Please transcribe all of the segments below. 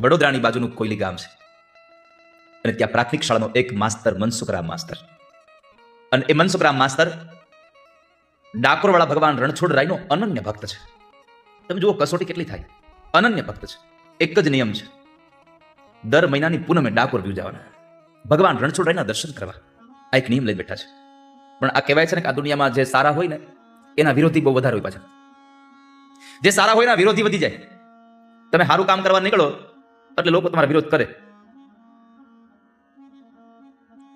વડોદરાની બાજુનું કોયલી ગામ છે. અને ત્યાં પ્રાથમિક શાળાનો એક માસ્તર, મનસુખરામ માસ્તર. અને એ મનસુખરામ માસ્તર ડાકોરવાળા ભગવાન રણછોડ રાયનો અનન્ય ભક્ત છે. તમે જુઓ કસોટી કેટલી થાય. અનન્ય ભક્ત છે. એક જ નિયમ છે. દર મહિનાની પૂનમે ડાકોર વ્યુ જવાના. ભગવાન રણછોડ રાયના દર્શન કરવા. આ એક નિયમ લઈ બેઠા છે. પણ આ કહેવાય છે ને કે આ દુનિયામાં જે સારા હોય ને, એના વિરોધી બહુ વધારે હોય પાછા. જે સારા હોય એના વિરોધી વધી જાય. તમે સારું કામ કરવા નીકળો એટલે લોકો તમારા વિરોધ કરે.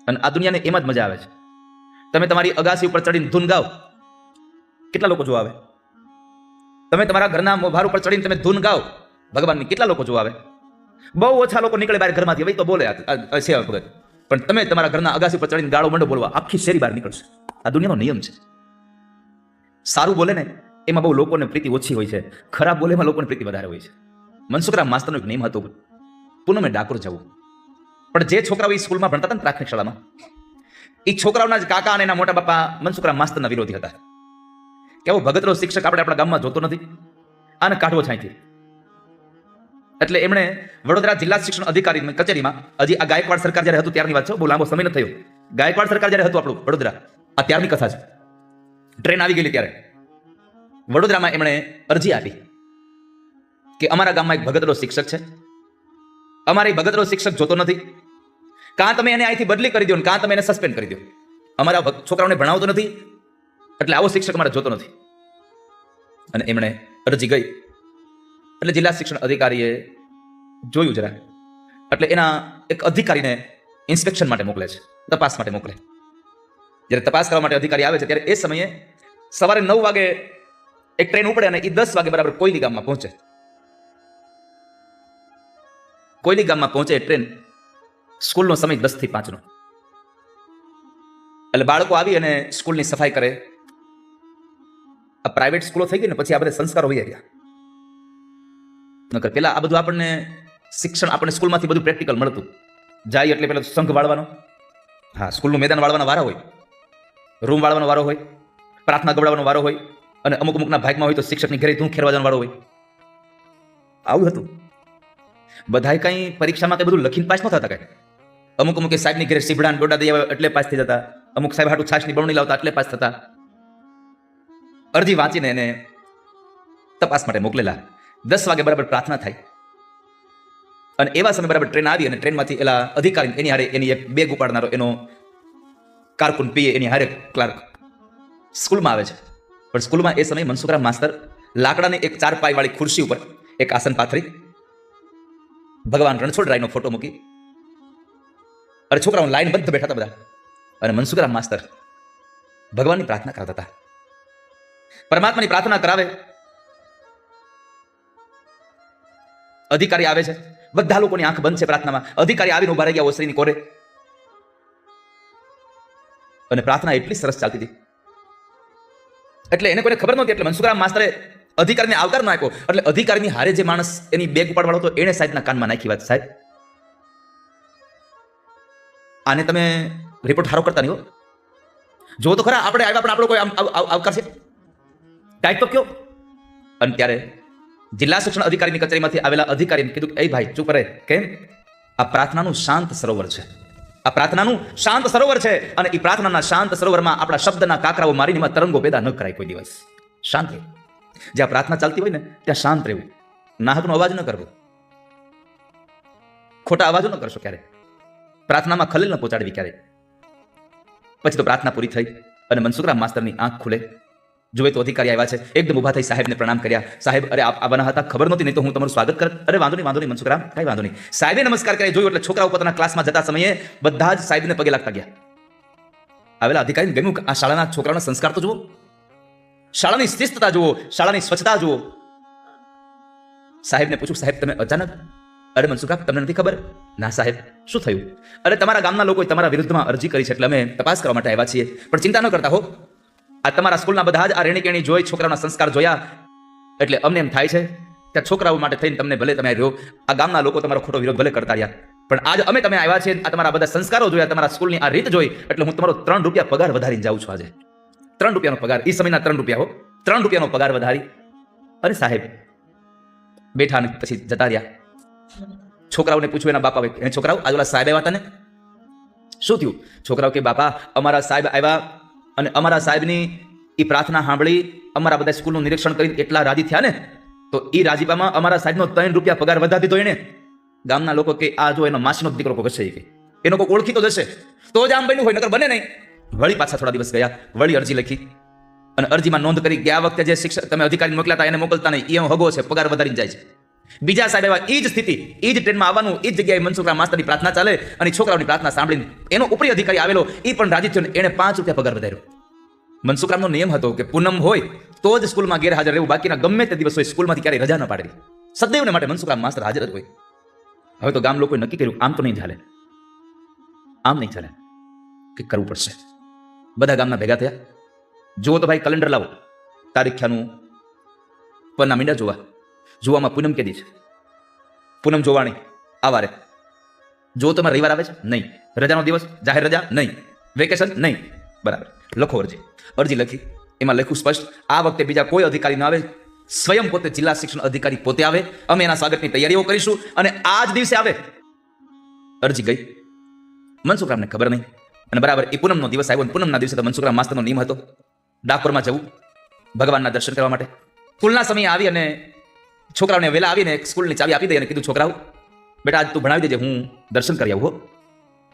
અને આ દુનિયાને એમ જ મજા આવે છે. તમે તમારી અગાસી ઉપર ચડીને ધૂન ગાઓ. કેટલા લોકો જોવા આવે? તમે તમારા ઘરના મોભાર ઉપર ચડીને તમે ધૂન ગાઓ. ભગવાનની કેટલા લોકો જોવા આવે? બહુ ઓછા લોકો નીકળે બહાર ઘરમાંથી. ભાઈ તો બોલે સેવા ભગત. પણ તમે તમારા ઘરના અગાસી ઉપર ચડીને ગાળો મંડો બોલવા આખી શેરી બહાર નીકળશે. આ દુનિયાનો નિયમ છે. સારું બોલે ને એમાં બહુ લોકોને પ્રીતિ ઓછી હોય છે. ખરાબ બોલે એમાં લોકોને પ્રીતિ વધારે હોય છે. મનસુખરામ માસ્તરનો એક નિયમ હતો. પૂનમે ડાકોર જવું. પણ જે છોકરાઓ એ સ્કૂલમાં ભણતા હતા ને પ્રાથમિક શાળામાં એ છોકરાઓના જ કાકા અને એના મોટા બાપા મનસુખરામ માસ્તરના વિરોધી હતા. કેવો ભગતરો શિક્ષક આપણે આપણા ગામમાં જોતો નથી આને કાઢવો છાંયથી. એટલે એમણે વડોદરા જિલ્લા શિક્ષણ અધિકારી કચેરીમાં, હજી આ ગાયકવાડ સરકાર જ્યારે હતું ત્યારની વાત છે બહુ લાંબો સમય નથી થયો. ગાયકવાડ સરકાર જ્યારે હતું આપણું, વડોદરા, આ ત્યારની કથા છે. ટ્રેન આવી ગયેલી ત્યારે. વડોદરામાં એમણે અરજી આપી કે અમારા ગામમાં એક ભગતરો શિક્ષક છે. અમારે ભગતનો શિક્ષક જોતો નથી. કાં તમે એને અહીંથી બદલી કરી દો ને કાં તમે એને સસ્પેન્ડ કરી દો. અમારા છોકરાઓને ભણાવતો નથી. એટલે આવો શિક્ષક અમારે જોતો નથી. અને એમણે અરજી ગઈ. એટલે જિલ્લા શિક્ષણ અધિકારીએ જોયું જરા. એટલે એના એક અધિકારીને ઇન્સ્પેક્શન માટે મોકલે છે. તપાસ માટે મોકલે. જ્યારે તપાસ કરવા માટે અધિકારી આવે છે, ત્યારે એ સમયે સવારે નવ વાગે એક ટ્રેન ઉપડે અને એ દસ વાગે બરાબર કોયલી ગામમાં પહોંચે. કોયલી ગામમાં પહોંચે ટ્રેન, સ્કૂલનો સમય દસથી પાંચનો. એટલે બાળકો આવી અને સ્કૂલની સફાઈ કરે. આ પ્રાઇવેટ સ્કૂલો થઈ ગઈ ને પછી આપણે સંસ્કારો હોઈ ગયા નકર પેલા આ બધું આપણને શિક્ષણ આપણને સ્કૂલમાંથી બધું પ્રેક્ટિકલ મળતું. જાય એટલે પેલા સંઘ વાળવાનો. હા, સ્કૂલનું મેદાન વાળવાનો વારો હોય. રૂમ વાળવાનો વારો હોય. પ્રાર્થના ગવડાવવાનો વારો હોય. અને અમુક અમુકના ભાગમાં હોય તો શિક્ષકની ઘરે ધૂં ખેરવા વારો હોય. આવું હતું. બધાય કંઈ પરીક્ષામાં કંઈ બધું લખીને પાસ ન થતા કાંઈ? અમુક અમુક સાહેબની ઘરે સીભડા ડોડા દઈ એટલે પાસ થઈ જતા. અમુક સાહેબ હાટું છાશની બરણી લાવતા એટલે પાસ થતા. અરજી વાંચીને એને તપાસ માટે મોકલેલા. દસ વાગે બરાબર પ્રાર્થના થાય. અને એવા સમય બરાબર ટ્રેન આવી અને ટ્રેનમાંથી એલા અધિકારી એની હારે એની એક બેગ ઉપાડનારો એનો કારકુન પીએ એની હારે ક્લાર્ક સ્કૂલમાં આવે છે. પણ સ્કૂલમાં એ સમયે મનસુખરામ માસ્તર લાકડાની એક ચાર પાય વાળી ખુરશી ઉપર એક આસન પાથરી ભગવાન રણછોડરાયનો ફોટો મૂકી. અરે છોકરાઓ લાઈન બંધ બેઠા હતા બધા. અને મનસુખરામ માસ્તર ભગવાનની પ્રાર્થના કરતા હતા. પરમાત્માની પ્રાર્થના કરાવે. અધિકારી આવે છે. બધા લોકોની આંખ બંધ છે પ્રાર્થનામાં. અધિકારી આવીને ઊભા રહી ગયા ઓસરીની કોરે. અને પ્રાર્થના એટલી સરસ ચાલતી હતી. એટલે એને કોઈને ખબર નહોતી, એટલે મનસુખરામ માસ્તરે અધિકારીને આવકાર નાખ્યો એટલે અધિકારીની હારે જે માણસ એની બેગ ઉપાડવાળો હતો, એને સાહેબના કાનમાં નાખી વાત. સાહેબ, આને તમે રિપોર્ટ સારો કરતા નહીં હો. જો તો ખરા, આપણે આવ્યા પણ આપણો કોઈ આવકાર છે? ટાઈપ તો કયો? અને ત્યારે જિલ્લા શિક્ષણ અધિકારીની કચેરીમાંથી આવેલા અધિકારીને કીધું કે, એ ભાઈ, ચૂપ રહે. કેમ? આ પ્રાર્થનાનું શાંત સરોવર છે. આ પ્રાર્થનાનું શાંત સરોવર છે. અને એ પ્રાર્થનાના શાંત સરોવરમાં આપણા શબ્દના કાકરાઓ મારીને તરંગો પેદા ન કરાય કોઈ દિવસ. શાંત જ્યાં પ્રાર્થના ચાલતી હોય ને, ત્યાં શાંત રહેવું. નાહકનો અવાજ ન કરવો. ખોટા અવાજો ન કરશો ક્યારે? પ્રાર્થનામાં ખલેલ ન પહોંચાડવી ક્યારે? પછી તો પ્રાર્થના પૂરી થઈ અને મનસુખરામ માસ્તરની આંખ ખુલે. જોઈએ તો અધિકારી આવ્યા છે. એકદમ ઊભા થઈ સાહેબને પ્રણામ કર્યા. સાહેબ, અરે આપ આવવાના હતા? ખબર નહોતી, નહીં તો હું તમારું સ્વાગત કર. અરે, વાંધો નહીં વાંધો નહીં, મનસુખરામ, કઈ વાંધો નહીં. સાહેબે નમસ્કાર કર્યા, જોયું એટલે છોકરાઓ પોતાના ક્લાસમાં જતા સમયે બધા જ સાહેબને પગે લાગતા ગયા. આવેલા અધિકારીને ગમ્યું આ શાળાના છોકરાઓના સંસ્કાર તો જુઓ. શાળાની શિસ્તતા જુઓ, શાળાની સ્વચ્છતા જુઓ. સાહેબને પૂછું સાહેબ, તમે અચાનક? અરે મનસુખા તમને નથી ખબર? ના, સાહેબ. શું થયું? અરે, તમારા ગામના લોકોએ તમારા વિરુદ્ધમાં અરજી કરી છે, એટલે અમે તપાસ કરવા માટે આવ્યા છીએ. પણ ચિંતા ન કરતા હો. આ તમારા સ્કૂલના બધા જ આ રેણી કેણી જોઈ છોકરાઓના સંસ્કાર જોયા. એટલે અમને એમ થાય છે કે છોકરાઓ માટે થઈને તમને ભલે તમે રહ્યો, આ ગામના લોકો તમારો ખોટો વિરોધ ભલે કરતા રહ્યા. પણ આજ અમે તમે આવ્યા છીએ, આ તમારા બધા સંસ્કારો જોયા, તમારા સ્કૂલની આ રીત જોઈ, એટલે હું તમારો ત્રણ રૂપિયા પગાર વધારીને જાઉં છું આજે. ત્રણ રૂપિયાનો પગાર. એ સમયના ત્રણ રૂપિયા હો. ત્રણ રૂપિયાનો પગાર વધારી. અરે સાહેબ, બેઠા અને પછી જતા રહ્યા. છોકરાઓને પૂછ્યું એના બાપા એ છોકરાઓ ઓલા સાહેબ આવ્યા હતા ને શું થયું? છોકરાઓ કે, બાપા, અમારા સાહેબ આવ્યા અને અમારા સાહેબની એ પ્રાર્થના સાંભળી, અમારા બધા સ્કૂલનું નિરીક્ષણ કરીને એટલા રાજી થયા ને? તો એ રાજીપામાં અમારા સાહેબનો ત્રણ રૂપિયા પગાર વધારી દીધો એને. ગામના લોકો કે, આ જો એનો માસીનો દીકરો એ કે. એનો કોઈ ઓળખી તો જશે. તો જ આમ બન્યું હોય, નકર બને નહીં. વળી પાછા થોડા દિવસ ગયા, વળી અરજી લખી. અને અરજીમાં નોંધ કરી ગયા વખતે જે શિક્ષક તમે અધિકારી મોકલાતા એને મોકલતા નહીં એ હગો છે, પગાર વધારીને જાય છે. બીજા સાહેબ એવા એ જ સ્થિતિ એ જ ટ્રેનમાં આવવાનું એ જ જગ્યાએ મનસુખરામ માસ્તરની પ્રાર્થના ચાલે અને છોકરાઓની પ્રાર્થના સાંભળીને એનો ઉપરી અધિકારી આવેલો એ પણ રાજી થયો એને પાંચ રૂપિયા પગાર વધાર્યો. મનસુખરામનો નિયમ હતો કે પૂનમ હોય તો જ સ્કૂલમાં ગેરહાજર રહેવું, બાકીના ગમે તે દિવસ હોય સ્કૂલમાંથી ક્યારેય રજા ન પાડેલી સદૈવને માટે મનસુખરામ માસ્તર હાજર જ હોય. હવે તો ગામ લોકોએ નક્કી કર્યું, આમ તો નહીં ચાલે. આમ નહીં ચાલે. કે કરવું પડશે. બધા ગામના ભેગા થયા. જુઓ તો ભાઈ કેલેન્ડર લાવો. તારીખ્યાનું પન્ના મીંડા જોવા. જોવામાં પૂનમ કેદી છે. પૂનમ જોવાણી, આવારે. જો તમારે રવિવાર આવે છે? નહીં. રજાનો દિવસ? જાહેર રજા? નહીં. વેકેશન? નહીં. બરાબર. લખો અરજી. અરજી લખી, એમાં લખ્યું સ્પષ્ટ, આ વખતે બીજા કોઈ અધિકારી ન આવે. સ્વયં પોતે જિલ્લા શિક્ષણ અધિકારી પોતે આવે. અમે એના સ્વાગતની તૈયારીઓ કરીશું અને આ જ દિવસે આવે. અરજી ગઈ. મનસુખરામને ખબર નહીં. અને બરાબર એ પૂનમનો દિવસ આવ્યો અને પૂનમના દિવસે તો મનસુખરામ માસ્તરનો નિયમ હતો ડાકોરમાં જવું, ભગવાનના દર્શન કરવા માટે. સ્કૂલના સમયે આવી અને છોકરાઓને વહેલા આવીને સ્કૂલની ચાવી આપી દઈ અને કીધું, છોકરાઓ, બેટા, આજ તું ભણાવી દેજે, હું દર્શન કરી આવું હો.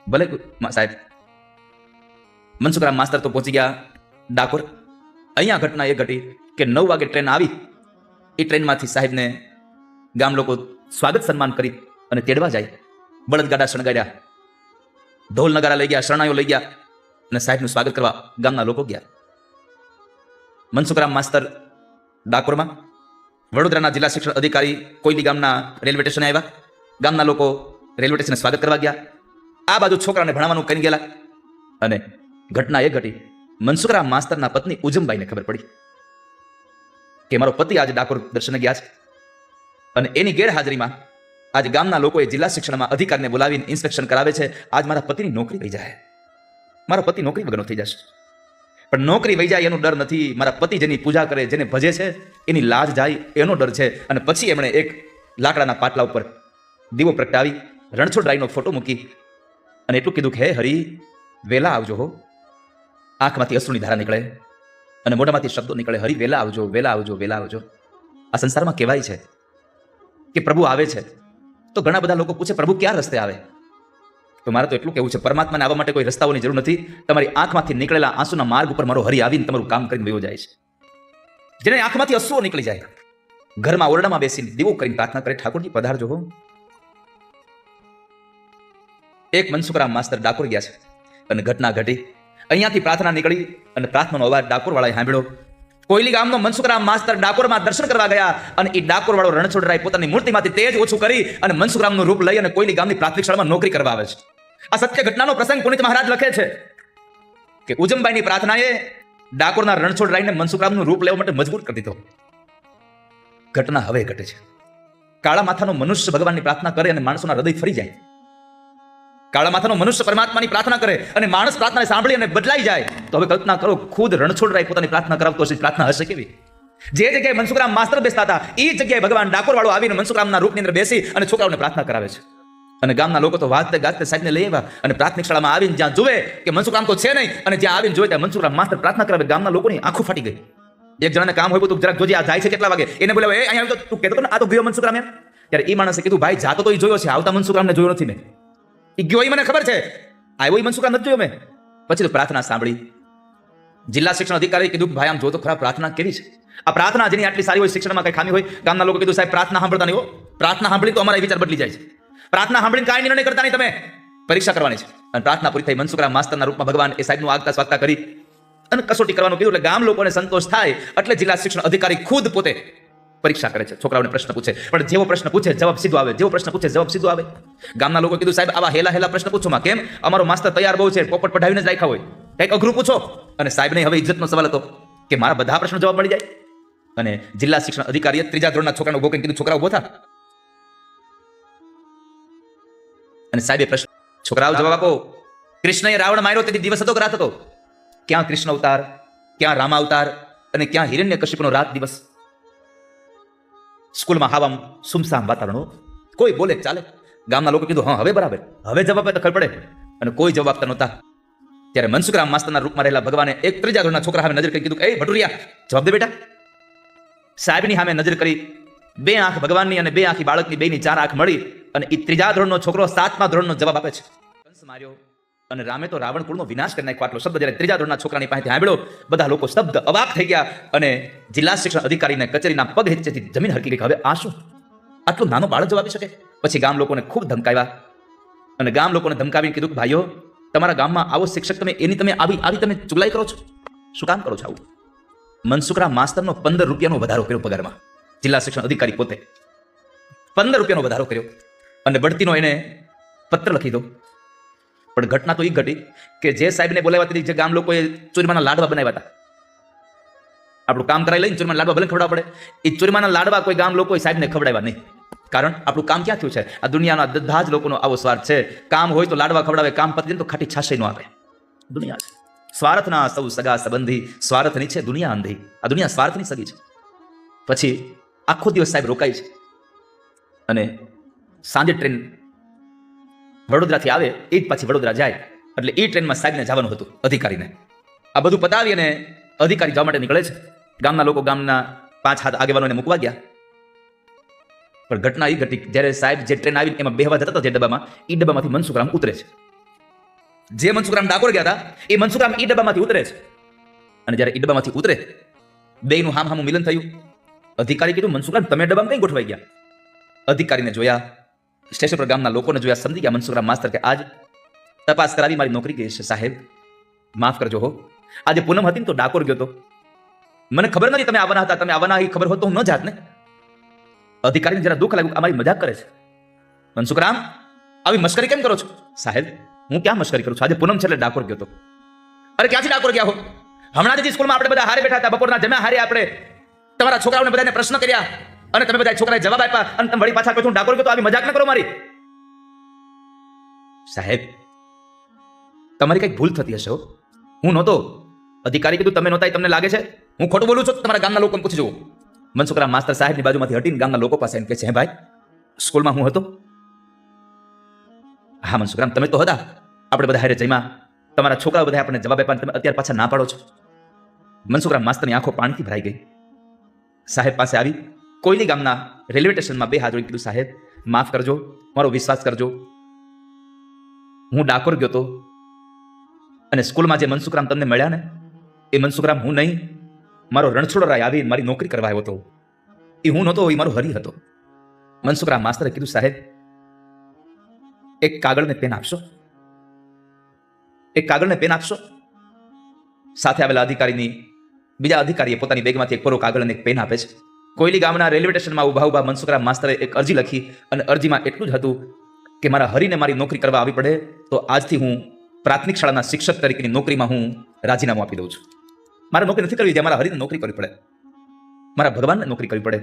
ભલે સાહેબ મનસુખરામ માસ્તર તો પહોંચી ગયા ડાકોર. અહીંયા ઘટના એ ઘટી કે નવ વાગે ટ્રેન આવી. એ ટ્રેનમાંથી સાહેબને ગામ લોકો સ્વાગત સન્માન કરી અને તેડવા જાય. બળદગાડા શણગાડ્યા ઢોલ નગારા લઈ ગયા, શરણાઈઓ લઈ ગયા અને સાહેબનું સ્વાગત કરવા ગામના લોકો ગયા. મનસુખરામ માસ્તર ડાકોરમાં, વડોદરાના જિલ્લા શિક્ષણ અધિકારી કોઈલી ગામના રેલવે સ્ટેશને આવ્યા. ગામના લોકો રેલવે સ્ટેશને સ્વાગત કરવા ગયા. આ બાજુ છોકરાને ભણાવવાનું કરી ગયેલા અને ઘટના એ ઘટી. મનસુખરામ માસ્તરના પત્ની ઉજમભાઈને ખબર પડી કે મારો પતિ આજે ડાકોર દર્શને ગયા છે અને એની ગેરહાજરીમાં આજે ગામના લોકોએ જિલ્લા શિક્ષણમાં અધિકારીને બોલાવીને ઇન્સ્પેક્શન કરાવે છે. આજ મારા પતિની નોકરી વહી જાય. મારો પતિ નોકરી વગરનો થઈ જશે. પણ નોકરી વહી જાય એનો ડર નથી. મારા પતિ જેની પૂજા કરે, જેને ભજે છે, એની લાજ જાય, એનો ડર છે. અને પછી એમણે એક લાકડાના પાટલા ઉપર દીવો પ્રગટાવી રણછોડરાયનો ફોટો મૂકી અને એટલું કીધું કે, હે હરી, વેલા આવજો હો. આંખમાંથી અશ્રુની ધારા નીકળે અને મોઢામાંથી શબ્દો નીકળે, હરી, વેલા આવજો વેલા આવજો વેલા આવજો. આ સંસારમાં કહેવાય છે કે પ્રભુ આવે છે. તો ઘણા બધા લોકો પૂછે, પ્રભુ, ક્યાં રસ્તે આવે? તો મારે તો એટલું કહેવું છે, પરમાત્માને આવવા માટે કોઈ રસ્તાઓની જરૂર નથી. તમારી આંખમાંથી નીકળેલા આંસુના માર્ગ ઉપર મારો હરી આવીને તમારું કામ કરીને વયો જાય છે. જેને આંખમાંથી અસુઓ નીકળી જાય. ઘરમાં ઓરડામાં બેસીને દીવો કરીને પ્રાર્થના કરે, ઠાકોરજી, પધારજો હો. એક મનસુખરામ માસ્તર ડાકોર ગયા છે અને ઘટના ઘટી. અહીંયાથી પ્રાર્થના નીકળી અને પ્રાર્થનાનો અવાજ ડાકોરવાળાએ સાંભળ્યો. કોયલી ગામનો મનસુખરામ માસ્તર ડાકોરમાં દર્શન કરવા ગયા અને એ ડાકોર વાળો રણછોડરાય પોતાની મૂર્તિમાંથી તેજ ઓછું કરી અને મનસુખરામનું રૂપ લઈ અને કોયલી ગામની પ્રાથમિક શાળામાં નોકરી કરવા આવે છે. આ સત્ય ઘટનાનો પ્રસંગ પુનિત મહારાજ લખે છે કે ઉજમબાઈની પ્રાર્થનાએ ડાકોરના રણછોડરાયને મનસુખરામનું રૂપ લેવા માટે મજબૂર કરી દીધો. ઘટના હવે ઘટે છે. કાળા માથાનો મનુષ્ય ભગવાનની પ્રાર્થના કરે અને માણસોના હૃદય ફરી જાય. કાળા માથાનો મનુષ્ય પરમાત્માની પ્રાર્થના કરે અને માણસ પ્રાર્થના સાંભળી અને બદલાઈ જાય, તો હવે કલ્પના કરો ખુદ રણછોડરાય પોતાની પ્રાર્થના કરાવતો હશે. પ્રાર્થના હશે કેવી? જે જગ્યાએ મનસુખરામ માસ્તર બેસતા હતા એ જગ્યાએ ભગવાન ડાકોર વાળો આવીને મનસુખરામના રૂપની અંદર બેસી અને છોકરાઓને પ્રાર્થના કરાવે છે. અને ગામના લોકો તો વાતે ગાતે સાહેબને લઈ આવ્યા અને પ્રાથમિક શાળામાં આવીને જ્યાં જુએ કે મનસુખરામ તો છે નહીં, અને જ્યાં આવીને જોવે ત્યાં મનસુખરામ માસ્તર પ્રાર્થના કરાવે, ગામના લોકોની આંખો ફાટી ગઈ. એક જણાને કામ હોય તું જરાક જોજે આ જાય છે કેટલા વાગે. એને બોલે એ અહીંયા તો, તું કહેતો ને, આ તો ગયો મનસુખરામ એમ? ત્યારે એ માણસે કીધું, ભાઈ, જાતો તો એ જોયો છે, આવતા મનસુખરામને જોયો નથી મેં. એ ગયો મને ખબર છે. આવ્યો એ મનસુખરામ નથી જોયો મેં. પછી તો પ્રાર્થના સાંભળી. જિલ્લા શિક્ષણ અધિકારી કીધું ભાઈ, આમ જો તો ખરા પ્રાર્થના કેવી છે? આ પ્રાર્થના જેની આટલી સારી હોય શિક્ષણમાં કઈ ખામી હોય? ગામના લોકો કીધું, સાહેબ, પ્રાર્થના સાંભળતા નહીં પ્રાર્થના સાંભળી તો અમારા વિચાર બદલી જાય છે. પ્રાર્થના સાંભળીને કાંઈ નિર્ણય કરતા નહીં તમે. પરીક્ષા કરવાની છે. અને પ્રાર્થના પૂરી થઈ મનસુખરામ માસ્તરના રૂપમાં ભગવાન એ સાહેબનું આગતા સ્વાગતા કરી. અને કસોટી કરવાનું કીધું એટલે ગામ લોકોને સંતોષ થાય એટલે જિલ્લા શિક્ષણ અધિકારી ખુદ પોતે પરીક્ષા કરે છે. છોકરાઓને પ્રશ્ન પૂછે. પણ જેવો પ્રશ્ન પૂછે, જવાબ સીધો આવે. જેવો પ્રશ્ન પૂછે, જવાબ સીધો આવે. ગામના લોકો કીધું, સાહેબ, આવા હેલા હેલા પ્રશ્ન પૂછો કેમ? અમારો માસ્તર તૈયાર બહુ છે, પોપટ પઢાવીને જ રાખ્યા હોય. કંઈક અઘરું પૂછો. અને સાહેબને હવે ઇજ્જતનો સવાલ હતો કે મારા બધા પ્રશ્નો જવાબ મળી જાય? અને જિલ્લા શિક્ષણ અધિકારીએ ત્રીજા ધોરણના છોકરાને ઊભો કરીને કીધું છોકરા ઊભો થા. અને સાહેબે પ્રશ્ન, છોકરાઓ જવાબ આપો. કૃષ્ણએ રાવણ માર્યો તેથી દિવસ હતો કે રાત હતો? ક્યાં કૃષ્ણ અવતાર, ક્યાં રામા અવતાર અને ક્યાં હિરણ્ય કશ્યપનો રાત દિવસ? સ્કૂલમાં હાવામ સુમસામ વાતાવરણ કોઈ બોલે, ચાલે. ગામના લોકો કીધું, હા, હવે બરાબર. હવે જવાબ આપે તો ખબર પડે. અને કોઈ જવાબ આપતા નહોતા. ત્યારે મનસુખરામ માસ્તરના રૂપમાં રહેલા ભગવાને એક ત્રીજા ધોરણના છોકરા સામે નજર કરી કીધું એ ભટુરિયા, જવાબ દે બેટા. સાહેબની સામે નજર કરી બે આંખ ભગવાનની અને બે આંખી બાળકની બેની ચાર આંખ મળી અને એ ત્રીજા ધોરણનો છોકરો સાતમા ધોરણનો જવાબ આપે છે. કંસ માર્યો. અને રામે તો રાવણ કુળનો વિનાશ કરી નાખ્યો. આટલો શબ્દ જ્યારે ત્રીજા ધોરણના છોકરાની પાસેથી સાંભળ્યો, બધા લોકો શબ્દ અવાક થઈ ગયા અને જિલ્લા શિક્ષણ અધિકારીને કચેરીના પગ હેચેથી જમીન હરકી ગઈ. હવે આ શું? આટલો નાનો બાળક જવાબ શકે? પછી ગામ લોકોને ખૂબ ધમકાવ્યા. અને ગામ લોકોને ધમકાવીને કીધું કે, ભાઈઓ, તમારા ગામમાં આવો શિક્ષક તમે, એની તમે આવી આવી તમે ચુગલાઈ કરો છો? શું કામ કરો છો આવું? મનસુખરા માસ્તરનો પંદર રૂપિયાનો વધારો કર્યો પગારમાં. જિલ્લા શિક્ષણ અધિકારી પોતે પંદર રૂપિયાનો વધારો કર્યો. અને બઢતીનો એને પત્ર લખી દો. પણ ઘટના તો એ ઘટી કે જે સાહેબને બોલાવ્યા હતી જે ગામ લોકોએ ચોરીમાના લાડવા બનાવ્યા હતા. આપણું કામ કરાવી લઈને ચોરીમાના લાડવા ભલે ખવડાવવા પડે. એ ચોરીમાના લાડવા કોઈ ગામ લોકોએ સાહેબને ખવડાવ્યા નહીં. કારણ આપણું કામ ક્યાં થયું છે? આ દુનિયાના બધા જ લોકોનો આવો સ્વાર્થ છે. કામ હોય તો લાડવા ખવડાવે, કામ પતી તો ખાટી છાશી ન આવે. દુનિયા છે. સ્વાર્થના સૌ સગા સંબંધી, સ્વાર્થની છે દુનિયા અંધી. આ દુનિયા સ્વાર્થની સગી છે. પછી આખો દિવસ સાહેબ રોકાય છે. અને સાંજે ટ્રેન વડોદરાથી આવે એ જ પાછી વડોદરા જાય. એટલે એ ટ્રેનમાં સાહેબને જવાનું હતું અધિકારીને. આ બધું પતાવી અને અધિકારી જવા માટે નીકળે છે. ગામના લોકો ગામના પાંચ હાથ આગેવાનોને મૂકવા ગયા. પણ ઘટના એ ઘટી જ્યારે સાહેબ જે ટ્રેન આવી એમાં બેહવા જતા હતા જે ડબ્બામાં એ ડબ્બામાંથી મનસુખરામ ઉતરે છે. જે મનસુખરામ ડાકોર ગયા હતા, એ મનસુખરામ એ ડબ્બામાંથી ઉતરે છે. અને જ્યારે એ ડબ્બામાંથી ઉતરે, બેયનું હામ હામું મિલન થયું. અધિકારી કીધું, મનસુખરામ, તમે ડબ્બામાં કઈ ગોઠવાઈ ગયા? અધિકારીને જોયા સ્ટેશન પર ગામના લોકોને જોયા સમજી ગયા મનસુખરામ માસ્તર કે આજ તપાસ કરાવી મારી નોકરી ગઈ છે, સાહેબ. માફ કરજો હો. આજે પૂનમ હતી ને તો ડાકોર ગયો તો. મને ખબર નથી તમે આવવાના હતા. તમે આવવાના એ ખબર હોત તો હું ન જાત ને. અધિકારીને જરા દુઃખ લાગ્યું. અમારી મારી મજાક કરે છે. મનસુખરામ, આવી મશ્કરી કેમ કરો છો? સાહેબ, હું ક્યાં મશ્કરી કરું છું? આજે પૂનમ છે એટલે ડાકોર ગયો તો. અરે ક્યાંથી ડાકોર ગયા હો? હમણાં જ સ્કૂલમાં આપણે બધા હારે બેઠા હતા. બપોરના જમ્યા હારે આપણે તમારા છોકરાઓને બધાને પ્રશ્ન કર્યા. અને તમે બધા છોકરાએ જવાબ આપ્યા અને તમે વળી પાછા કહો ડાકોર કે તો આવી મજાક ન કરો મારી. સાહેબ, તમારી કંઈક ભૂલ થતી હશે હો. નહોતો. અધિકારી કીધું તમે નહોતા તમને લાગે છે? હું ખોટું બોલું છું તમારા ગામના લોકોને પૂછી જુઓ. મનસુખરામ માસ્તર સાહેબની બાજુમાંથી હટીને ગામના લોકો પાસે એમ કે છે ભાઈ, સ્કૂલમાં હું હતો? હા, મનસુખરામ, તમે તો હતા. આપણે બધા હારે જઈમાં તમારા છોકરાઓ બધા આપણને જવાબ આપ્યા તમે અત્યારે પાછા ના પાડો છો. મનસુખરામ માસ્તરની આંખો પાણીથી ભરાઈ ગઈ. સાહેબ પાસે આવી કોઈની ગામના રેલવે સ્ટેશનમાં બે હાથ જોડી કીધું, સાહેબ, માફ કરજો, મારો વિશ્વાસ કરજો. હું ડાકોર ગયો હતો અને સ્કૂલમાં જે મનસુખરામ તમને મળ્યા ને, એ મનસુખરામ હું નહીં, મારો રણછોડરાય આવી મારી નોકરી કરવા આવ્યો હતો. એ હું નહોતો, એ મારો હરી હતો. મનસુખરામ માસ્તરે કીધું, સાહેબ, એક કાગળને પેન આપશો? એક કાગળને પેન આપશો? સાથે આવેલા અધિકારીની, બીજા અધિકારીએ પોતાની બેગમાંથી એક પરો કાગળ અને એક પેન આપે છે. કોયલી ગામના રેલવે સ્ટેશનમાં ઊભા ઊભા મનસુખરામ માસ્તરે એક અરજી લખી અને અરજીમાં એટલું જ હતું કે મારા હરીને મારી નોકરી કરવા આવી પડે તો આજથી હું પ્રાથમિક શાળાના શિક્ષક તરીકેની નોકરીમાં હું રાજીનામું આપી દઉં છું. મારે નોકરી નથી કરવી જે મારા હરીને નોકરી કરવી પડે. મારા ભગવાનને નોકરી કરવી પડે.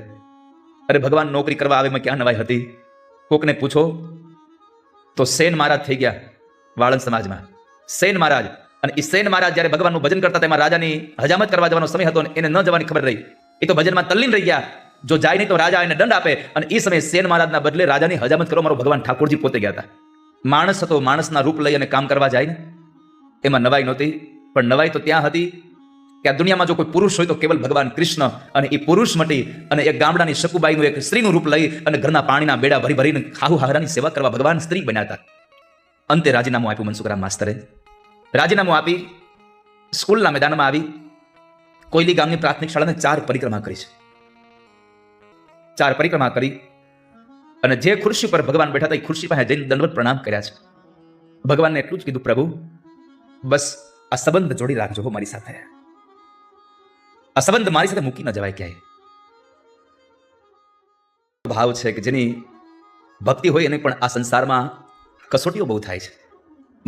અરે ભગવાન, નોકરી કરવા આવે મેં ક્યાં નવાઈ હતી? કોકને પૂછો, તો સેન મહારાજ થઈ ગયા વાળંદ સમાજમાં. સેન મહારાજ, અને એ સેન મહારાજ જ્યારે ભગવાનનું ભજન કરતા તેમાં રાજાની હજામત કરવા જવાનો સમય હતો અને એને ન જવાની ખબર રહી. એ તો ભજનમાં તલ્લીન રહી ગયા. જો જાય નહીં તો રાજા એને દંડ આપે અને એ સમયે સેન મહારાજના બદલે રાજાની હજામત કરવા મારો ભગવાન ઠાકોરજી પોતે ગયા હતા. માણસ હતો, માણસના રૂપ લઈ અને કામ કરવા જાય ને. એમાં નવાઈ નહોતી, પણ નવાઈ તો ત્યાં હતી કે આ દુનિયામાં જો કોઈ પુરુષ હોય તો કેવલ ભગવાન કૃષ્ણ અને એ પુરુષ મટી અને એક ગામડાની શકુબાઈનું એક સ્ત્રીનું રૂપ લઈ અને ઘરના પાણીના બેડા ભરી ભરીને ખાહુ હારાની સેવા કરવા ભગવાન સ્ત્રી બન્યા હતા. અંતે રાજીનામું આપ્યું મનસુખરામ માસ્તરે. રાજીનામું આપી, સ્કૂલના મેદાનમાં આવી કોયલી ગામની પ્રાથમિક શાળાને ચાર પરિક્રમા કરી છે. ચાર પરિક્રમા કરી અને જે ખુરશી પર ભગવાન બેઠા હતા એ ખુરશી પાસે જઈને દંડવત પ્રણામ કર્યા છે. ભગવાનને એટલું જ કીધું, પ્રભુ, બસ આ સંબંધ જોડી રાખજો મારી સાથે. આ સંબંધ મારી સાથે મૂકી ન જવાય ક્યાંય. ભાવ છે કે જેની ભક્તિ હોય એને પણ આ સંસારમાં કસોટીઓ બહુ થાય છે.